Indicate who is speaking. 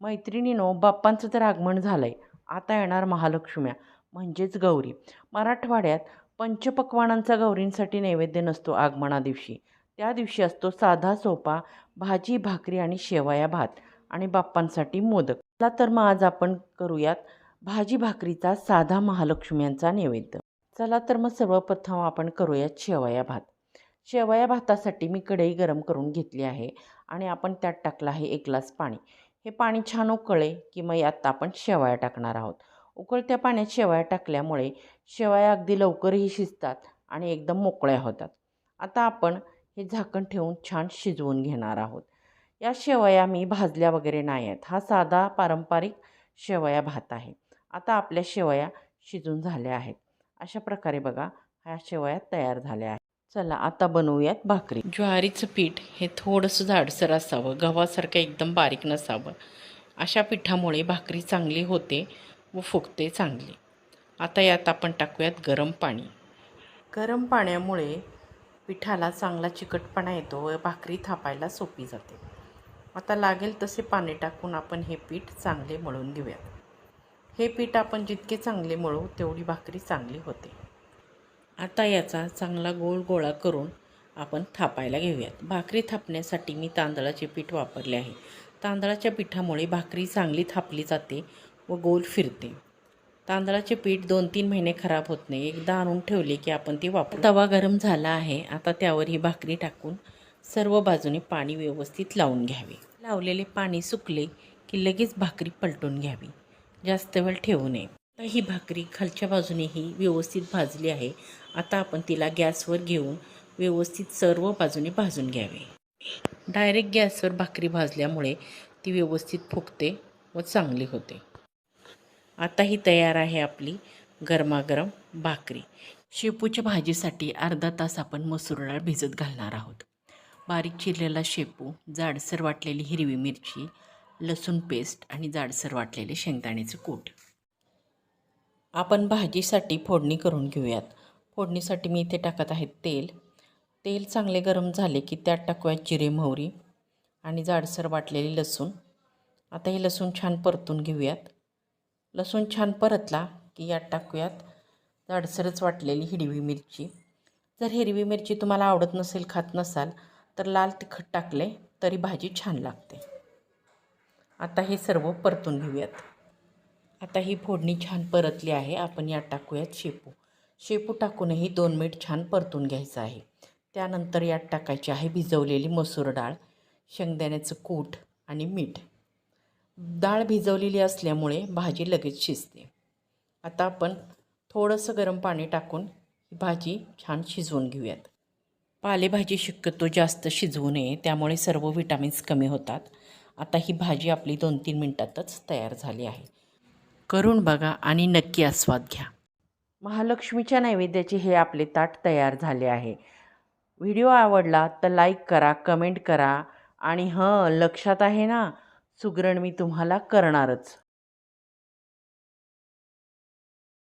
Speaker 1: मैत्रिणीनो बाप्पांचं तर आगमन झालं आहे आता येणार महालक्ष्म्या म्हणजेच गौरी. मराठवाड्यात पंचपक्वानांचा गौरींसाठी नैवेद्य नसतो आगमना दिवशी. त्या दिवशी असतो साधा सोपा भाजी भाकरी आणि शेवया भात आणि बाप्पांसाठी मोदक. चला तर मग आज आपण करूयात भाजी भाकरीचा साधा महालक्ष्म्यांचा नैवेद्य. चला तर मग सर्वप्रथम आपण करूयात शेवया भात. शेवया भातासाठी मी कढई गरम करून घेतली आहे आणि आपण त्यात टाकलं आहे एक ग्लास पाणी. हे पाणी छान उकळे की मग यात आपण शेवया टाकणार आहोत. उकळत्या पाण्यात शेवया टाकल्यामुळे शेवया अगदी लवकरही शिजतात आणि एकदम मोकळ्या होतात. आता आपण हे झाकण ठेवून छान शिजवून घेणार आहोत. या शेवया मी भाजल्या वगैरे नाही आहेत. हा साधा पारंपरिक शेवया भात आहे. आता आपल्या शेवया शिजून झाल्या आहेत. अशा प्रकारे बघा ह्या शेवया तयार झाल्या आहेत. चला आता बनवूयात भाकरी. ज्वारीचं पीठ हे थोडंसं जाडसर असावं गव्हासारखं एकदम बारीक नसावं. अशा पिठामुळे भाकरी चांगली होते व फुगते चांगली. आता यात आपण टाकूयात गरम पाणी. गरम पाण्यामुळे पिठाला चांगला चिकटपणा येतो व भाकरी थापायला सोपी जाते. आता लागेल तसे पाणी टाकून आपण हे पीठ चांगले मळून घेऊयात. हे पीठ आपण जितके चांगले मळू तेवढी भाकरी चांगली होते. आता याचा चांगला गोल गोळा करून आपण थापायला घेऊयात. भाकरी थापण्यासाठी मी तांदळाचे पीठ वापरले आहे. तांदळाच्या पिठामुळे भाकरी चांगली थापली जाते व गोल फिरते. तांदळाचे पीठ दोन तीन महिने खराब होत नाही. एकदा आणून ठेवले की आपण ती वापर. तवा गरम झाला आहे. आता त्यावर ही भाकरी टाकून सर्व बाजूने पाणी व्यवस्थित लावून घ्यावे. लावलेले पाणी सुकले की लगेच भाकरी पलटून घ्यावी. जास्त वेळ ठेवू नये. आता ही भाकरी खालच्या बाजूनेही व्यवस्थित भाजली आहे. आता आपण तिला गॅसवर घेऊन व्यवस्थित सर्व बाजूने भाजून घ्यावे. डायरेक्ट गॅसवर भाकरी भाजल्यामुळे ती व्यवस्थित फुगते व चांगली होते. आता ही तयार आहे आपली गरमागरम भाकरी. शेपूच्या भाजीसाठी अर्धा तास आपण मसूर डाळ भिजत घालणार आहोत. बारीक चिरलेला शेपू जाडसर वाटलेली हिरवी मिरची लसूण पेस्ट आणि जाडसर वाटलेले शेंगदाण्याचे कूट. आपण भाजीसाठी फोडणी करून घेऊयात. फोडणीसाठी मी इथे टाकत आहे तेल. तेल चांगले गरम झाले की त्यात टाकूयात जिरे मोहरी आणि जाडसर वाटलेली लसूण. आता हे लसूण छान परतून घेऊयात. लसूण छान परतला की यात टाकूयात जाडसरच वाटलेली हिरवी मिरची. जर हिरवी मिरची तुम्हाला आवडत नसेल खात नसाल तर लाल तिखट टाकले तरी भाजी छान लागते. आता हे सर्व परतून घेऊयात. आता ही फोडणी छान परतली आहे. आपण यात टाकूयात शेपू. शेपू टाकूनही दोन मिनिट छान परतून घ्यायचं आहे. त्यानंतर यात टाकायची आहे भिजवलेली मसूर डाळ शेंगदाण्याचं कूट आणि मीठ. डाळ भिजवलेली असल्यामुळे भाजी लगेच शिजते. आता आपण थोडंसं गरम पाणी टाकून ही भाजी छान शिजवून घेऊयात. पालेभाजी शक्यतो जास्त शिजवू नये त्यामुळे सर्व विटामिन्स कमी होतात. आता ही भाजी आपली दोन तीन मिनटातच तयार झाली आहे. करून बघा आणि नक्की आस्वाद घ्या. महालक्ष्मीच्या नैवेद्याचे हे आपले ताट तयार झाले आहे. व्हिडिओ आवडला तर लाईक करा कमेंट करा आणि हं लक्षात आहे ना? सुगरण मी तुम्हाला करणारच.